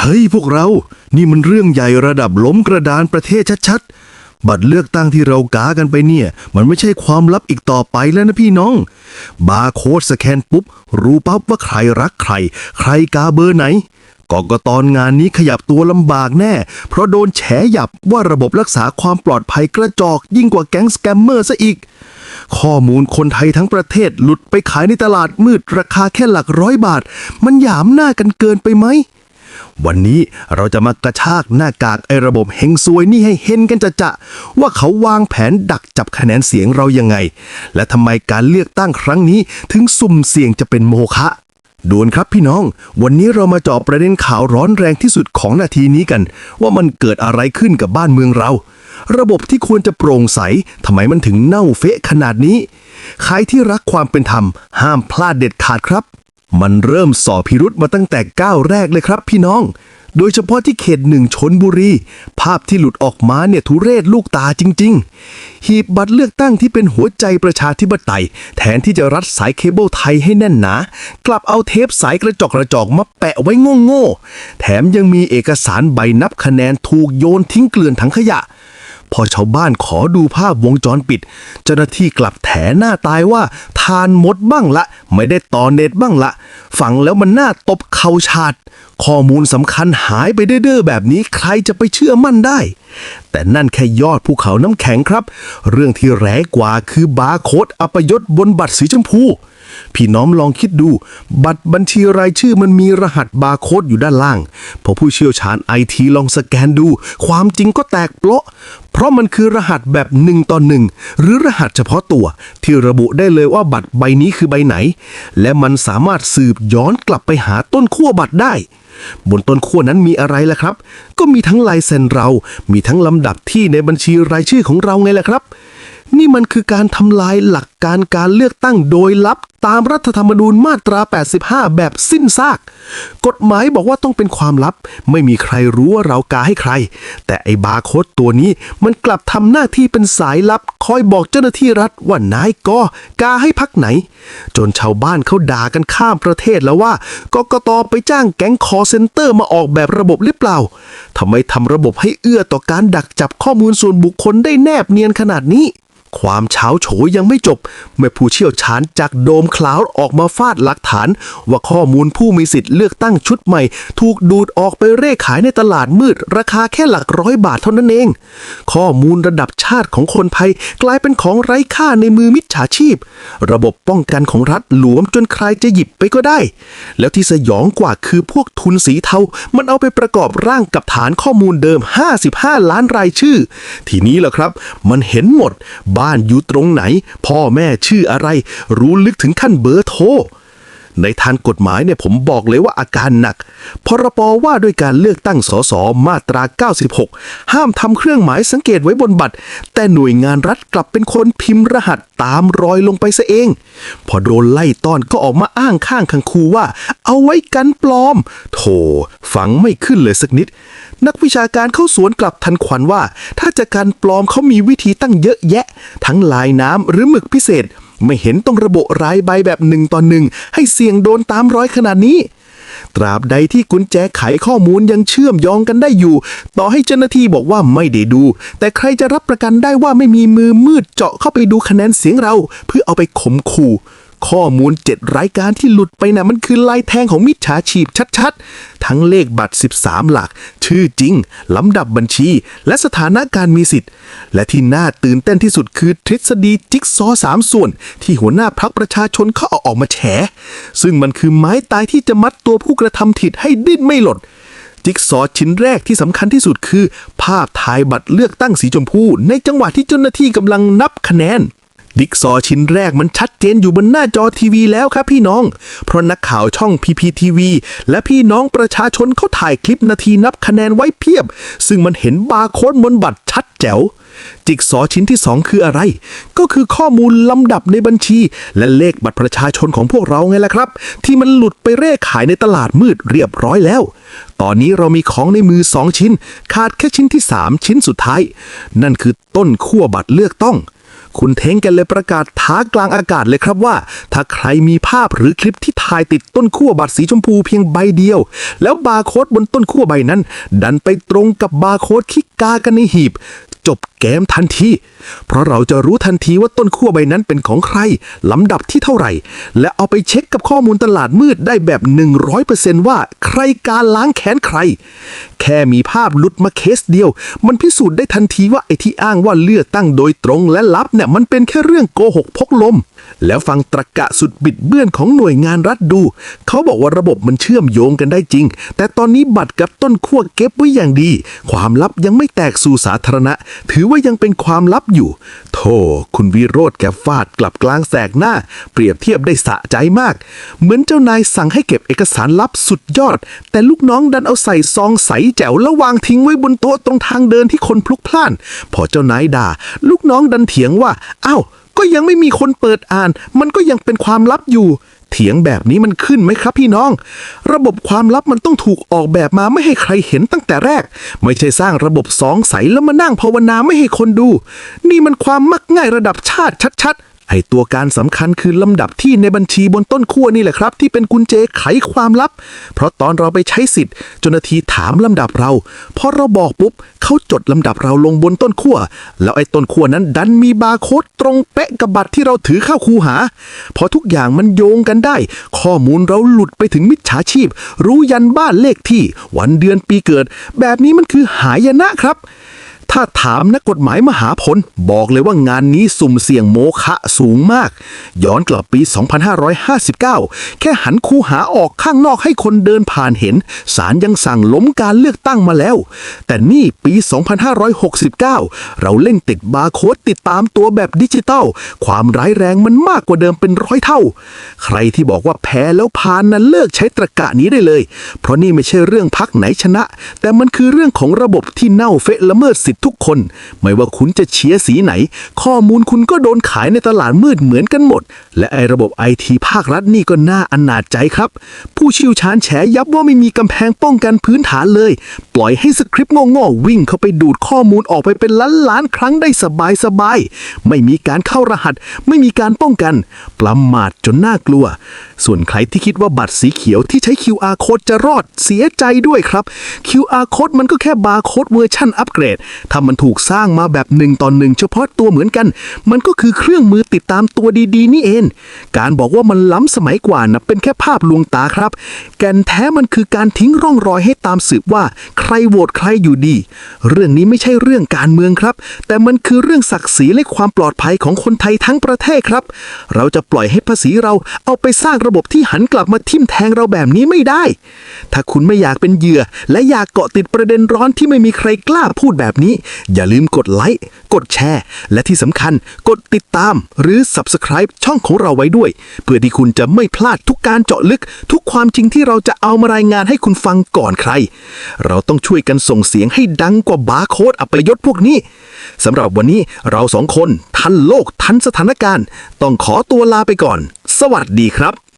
เฮ้ยพวกเรา นี่มันเรื่องใหญ่ระดับล้มกระดานประเทศชัดๆ บัตรเลือกตั้งที่เรากากันไปเนี่ย มันไม่ใช่ความลับอีกต่อไปแล้วนะพี่น้อง บาร์โค้ดสแกนปุ๊บ รู้ปั๊บว่าใครรักใคร ใครกาเบอร์ไหนกกตอนงานนี้ขยับตัวลำบากแน่ เพราะโดนแฉหยับว่าระบบรักษาความปลอดภัยกระจอกยิ่งกว่าแก๊งสแกมเมอร์ซะอีก ข้อมูลคนไทยทั้งประเทศหลุดไปขายในตลาดมืดราคาแค่หลักร้อยบาท มันหยามหน้ากันเกินไปไหม วันนี้เราจะมากระชากหน้ากากไอ้ระบบเฮงซวยนี่ให้เห็นกันจะจะๆว่าเขาวางแผนดักจับคะแนนเสียงเรายังไง และทำไมการเลือกตั้งครั้งนี้ถึงสุ่มเสี่ยงจะเป็นโมฆะด่วนครับพี่น้อง วันนี้เรามาเจาะประเด็นข่าวร้อนแรงที่สุดของนาทีนี้กัน ว่ามันเกิดอะไรขึ้นกับบ้านเมืองเรา ระบบที่ควรจะโปร่งใสทำไมมันถึงเน่าเฟะขนาดนี้ ใครที่รักความเป็นธรรม ห้ามพลาดเด็ดขาดครับ มันเริ่มส่อพิรุษมาตั้งแต่ก้าวแรกเลยครับพี่น้อง โดยเฉพาะที่เขตหนึ่งชนบุรี ภาพที่หลุดออกมาเนี่ยทุเรศลูกตาจริง ๆ หีบบัตรเลือกตั้งที่เป็นหัวใจประชาธิปไตย แทนที่จะรัดสายเคเบิลไทยให้แน่นหนากลับเอาเทปสายกระจอกกระจอกมาแปะไว้โง่ๆแถมยังมีเอกสารใบนับคะแนนถูกโยนทิ้งเกลื่อนถังขยะ พอชาวบ้านขอดูภาพวงจรปิด เจ้าหน้าที่กลับแถหน้าตายว่า ทานหมดบ้างละ ไม่ได้ต่อเน็ตบ้างละฟังแล้วมันน่าตบเข่าชาดข้อมูลสำคัญหายไปเด้อแบบนี้ใครจะไปเชื่อมั่นได้ แต่นั่นแค่ยอดภูเขาน้ำแข็งครับ เรื่องที่แร้กว่าคือบาร์โค้ดอัปยศบนบัตรสีชมพู พี่น้องลองคิดดู บัตรบัญชีรายชื่อมันมีรหัสบาร์โค้ดอยู่ด้านล่าง พอผู้เชี่ยวชาญไอทีลองสแกนดู ความจริงก็แตกเปลาะ เพราะมันคือรหัสแบบหนึ่งต่อหนึ่งหรือรหัสเฉพาะตัว ที่ระบุได้เลยว่าบัตรใบนี้คือใบไหน และมันสามารถสืบย้อนกลับไปหาต้นขั้วบัตรได้บนต้นขั้วนั้นมีอะไรล่ะครับ ก็มีทั้งลายเซ็นเรา มีทั้งลำดับที่ในบัญชีรายชื่อของเราไงล่ะครับ นี่มันคือการทำลายหลักการการเลือกตั้งโดยลับ ตามรัฐธรรมนูญมาตรา 85 แบบสิ้นซาก กฎหมายบอกว่าต้องเป็นความลับ ไม่มีใครรู้ว่าเรากาให้ใคร แต่ไอ้บาร์โค้ดตัวนี้มันกลับทำหน้าที่เป็นสายลับ คอยบอกเจ้าหน้าที่รัฐว่านายกกาให้พักไหน จนชาวบ้านเขาด่ากันข้ามประเทศแล้วว่ากกตไปจ้างแก๊งคอเซ็นเตอร์มาออกแบบระบบหรือเปล่าทำไมทำระบบให้เอื้อต่อการดักจับข้อมูลส่วนบุคคลได้แนบเนียนขนาดนี้ ความเช้าโฉยังไม่จบ เมื่อผู้เชี่ยวชาญจากโดมคลาวด์ออกมาฟาดหลักฐาน ว่าข้อมูลผู้มีสิทธิ์เลือกตั้งชุดใหม่ ถูกดูดออกไปเร่ขายในตลาดมืด ราคาแค่หลักร้อยบาทเท่านั้นเอง ข้อมูลระดับชาติของคนไทยกลายเป็นของไร้ค่าในมือมิจฉาชีพ ระบบป้องกันของรัฐหลวมจนใครจะหยิบไปก็ได้ แล้วที่สยองกว่าคือพวกทุนสีเทา มันเอาไปประกอบร่างกับฐานข้อมูลเดิม 55 ล้านรายชื่อ ทีนี้แหละครับ มันเห็นหมดบ้านอยู่ตรงไหน พ่อแม่ชื่ออะไร รู้ลึกถึงขั้นเบอร์โทร ในทางกฎหมายเนี่ยผมบอกเลยว่าอาการหนัก พรปว่าด้วยการเลือกตั้งสสมาตรา 96 ห้ามทำเครื่องหมายสังเกตไว้บนบัตร แต่หน่วยงานรัฐกลับเป็นคนพิมพ์รหัสตามรอยลงไปซะเอง พอโดนไล่ต้อนก็ออกมาอ้างข้างคังคูว่า เอาไว้กันปลอม โถฟังไม่ขึ้นเลยสักนิด นักวิชาการเข้าสวนกลับทันควันว่า ถ้าจะการปลอมเขามีวิธีตั้งเยอะแยะ ทั้งลายน้ำหรือหมึกพิเศษ ไม่เห็นต้องระบบรายใบแบบหนึ่งต่อหนึ่งให้เสี่ยงโดนตามร้อยขนาดนี้ ตราบใดที่กุญแจไขข้อมูลยังเชื่อมโยงกันได้อยู่ ต่อให้เจ้าหน้าที่บอกว่าไม่ได้ดู แต่ใครจะรับประกันได้ว่าไม่มีมือมืดเจาะเข้าไปดูคะแนนเสียงเรา เพื่อเอาไปข่มขู่ ข้อมูล 7 รายการที่หลุดไปนะ่ะมันคือลายแทงของมิจฉาชีพชัดๆ ทั้งเลขบัตร 13 หลัก ชื่อจริง ลำดับบัญชี และสถานะการมีสิทธิ์ และที่น่าตื่นเต้นที่สุดคือทฤษฎีจิ๊กซอสามส่วน ที่หัวหน้าพักประชาชนเขาเอาออกมาแฉ ซึ่งมันคือไม้ตายที่จะมัดตัวผู้กระทำผิดให้ดิ้นไม่หลดจิ๊กซอชิ้นแรกที่สำคัญที่สุดคือ ภาพถ่ายบัตรเลือกตั้งสีชมพู ในจังหวะที่เจ้าหน้าที่กำลังนับคะแนน ดิกซอชิ้นแรกมันชัดเจนอยู่บนหน้าจอทีวีแล้วครับพี่น้อง เพราะนักข่าวช่อง PPTV และพี่น้องประชาชนเขาถ่ายคลิปนาทีนับคะแนนไว้เพียบ ซึ่งมันเห็นบาร์โค้ดบนบัตรชัดแจ๋ว จิ๊กซอชิ้นที่ 2 คืออะไร ก็คือข้อมูลลำดับในบัญชี และเลขบัตรประชาชนของพวกเราไงล่ะครับ ที่มันหลุดไปเร่ขายในตลาดมืดเรียบร้อยแล้ว ตอนนี้เรามีของในมือ 2 ชิ้น ขาดแค่ชิ้นที่ 3 ชิ้นสุดท้าย นั่นคือต้นขั้วบัตรเลือกต้อง คุณเท้งกันเลยประกาศท้ากลางอากาศเลยครับว่า ถ้าใครมีภาพหรือคลิปที่ถ่ายติดต้นขั้วบัตรสีชมพูเพียงใบเดียว แล้วบาร์โค้ดบนต้นขั้วใบนั้น ดันไปตรงกับบาร์โค้ดคิกกากันในหีบ จบเกมทันที เพราะเราจะรู้ทันทีว่าต้นขั้วใบนั้นเป็นของใคร ลำดับที่เท่าไหร่ และเอาไปเช็คกับข้อมูลตลาดมืดได้แบบ 100%ว่าใครการล้างแค้นใคร แค่มีภาพหลุดมาเคสเดียว มันพิสูจน์ได้ทันทีว่าไอ้ที่อ้างว่าเลือกตั้งโดยตรงและลับเนี่ยมันเป็นแค่เรื่องโกหกพกลม แล้วฟังตรกะสุดบิดเบื้อนของหน่วยงานรัฐดู เขาบอกว่าระบบมันเชื่อมโยงกันได้จริง แต่ตอนนี้บัตรกับต้นขั้วเก็บไว้อย่างดี ความลับยังไม่แตกสู่สาธารณะ ถือว่ายังเป็นความลับอยู่ โธ่คุณวิโรธแกฟาดกลับกลางแสกหน้า เปรียบเทียบได้สะใจมาก เหมือนเจ้านายสั่งให้เก็บเอกสารลับสุดยอด แต่ลูกน้องดันเอาใส่ซองใสแจ๋วแล้ววางทิ้งไว้บนโต๊ะตรงทางเดินที่คนพลุกพล่าน พอเจ้านายด่า ลูกน้องดันเถียงว่า อ้าว ก็ยังไม่มีคนเปิดอ่าน มันก็ยังเป็นความลับอยู่ เถียงแบบนี้มันขึ้นไหมครับพี่น้อง ระบบความลับมันต้องถูกออกแบบมาไม่ให้ใครเห็นตั้งแต่แรก ไม่ใช่สร้างระบบสองใสแล้วมานั่งภาวนาไม่ให้คนดู นี่มันความมักง่ายระดับชาติชัด ๆไอตัวการสำคัญคือลำดับที่ในบัญชีบนต้นขั้วนี่แหละครับ ที่เป็นกุญแจไขความลับ เพราะตอนเราไปใช้สิทธิ์เจ้าหน้าที่ถามลำดับเราพอเราบอกปุ๊บเขาจดลำดับเราลงบนต้นขั้วแล้วไอ้ต้นขั้วนั้นดันมีบาร์โค้ดตรงเป๊ะกับบัตรที่เราถือเข้าคูหา พอทุกอย่างมันโยงกันได้ ข้อมูลเราหลุดไปถึงมิจฉาชีพ รู้ยันบ้านเลขที่ วันเดือนปีเกิด แบบนี้มันคือหายนะครับ ถ้าถามนักกฎหมายมหาผล บอกเลยว่างานนี้สุ่มเสี่ยงโมฆะสูงมาก ย้อนกลับปี 2559 แค่หันคูหาออกข้างนอกให้คนเดินผ่านเห็นศาลยังสั่งล้มการเลือกตั้งมาแล้ว แต่นี่ปี 2569 เราเล่นติดบาร์โค้ดติดตามตัวแบบดิจิตอลความร้ายแรงมันมากกว่าเดิมเป็นร้อยเท่า ใครที่บอกว่าแพ้แล้วพานนั้นเลิกใช้ตรกกะนี้ได้เลย เพราะนี่ไม่ใช่เรื่องพักไหนชนะ แต่มันคือเรื่องของระบบที่เน่าเฟะละเมิดสิทธิทุกคน ไม่ว่าคุณจะเชียร์สีไหน ข้อมูลคุณก็โดนขายในตลาดมืดเหมือนกันหมด และไอระบบไอทีภาครัฐนี่ก็น่าอนาจใจครับ ผู้เชี่ยวชาญแฉยับว่าไม่มีกำแพงป้องกันพื้นฐานเลย ปล่อยให้สคริปต์โง่ๆวิ่งเข้าไปดูดข้อมูลออกไปเป็นล้านล้านๆครั้งได้สบายสบายๆไม่มีการเข้ารหัส ไม่มีการป้องกัน ประมาทจนน่ากลัว ส่วนใครที่คิดว่าบัตรสีเขียวที่ใช้ QR code จะรอดเสียใจด้วยครับ QR code มันก็แค่บาร์โค้ดเวอร์ชันอัปเกรดถ้ามันถูกสร้างมาแบบหนึ่งต่อหนึ่งเฉพาะตัวเหมือนกัน มันก็คือเครื่องมือติดตามตัวดีๆ นี่เอง การบอกว่ามันล้ำสมัยกว่านะเป็นแค่ภาพลวงตาครับ แก่นแท้มันคือการทิ้งร่องรอยให้ตามสืบว่า ใครโหวตใครอยู่ดี เรื่องนี้ไม่ใช่เรื่องการเมืองครับ แต่มันคือเรื่องศักดิ์ศรีและความปลอดภัยของคนไทยทั้งประเทศครับ เราจะปล่อยให้ภาษีเราเอาไปสร้างระบบที่หันกลับมาทิ่มแทงเราแบบนี้ไม่ได้ ถ้าคุณไม่อยากเป็นเหยื่อ และอยากเกาะติดประเด็นร้อนที่ไม่มีใครกล้าพูดแบบนี้อย่าลืมกดไลค์ กดแชร์ และที่สำคัญกดติดตาม หรือ Subscribe ช่องของเราไว้ด้วย เพื่อที่คุณจะไม่พลาดทุกการเจาะลึก ทุกความจริงที่เราจะเอามารายงานให้คุณฟังก่อนใคร เราต้องช่วยกันส่งเสียงให้ดังกว่าบาร์โค้ดอัปยศพวกนี้สำหรับวันนี้เราสองคนทันโลกทันสถานการณ์ ต้องขอตัวลาไปก่อน สวัสดีครับ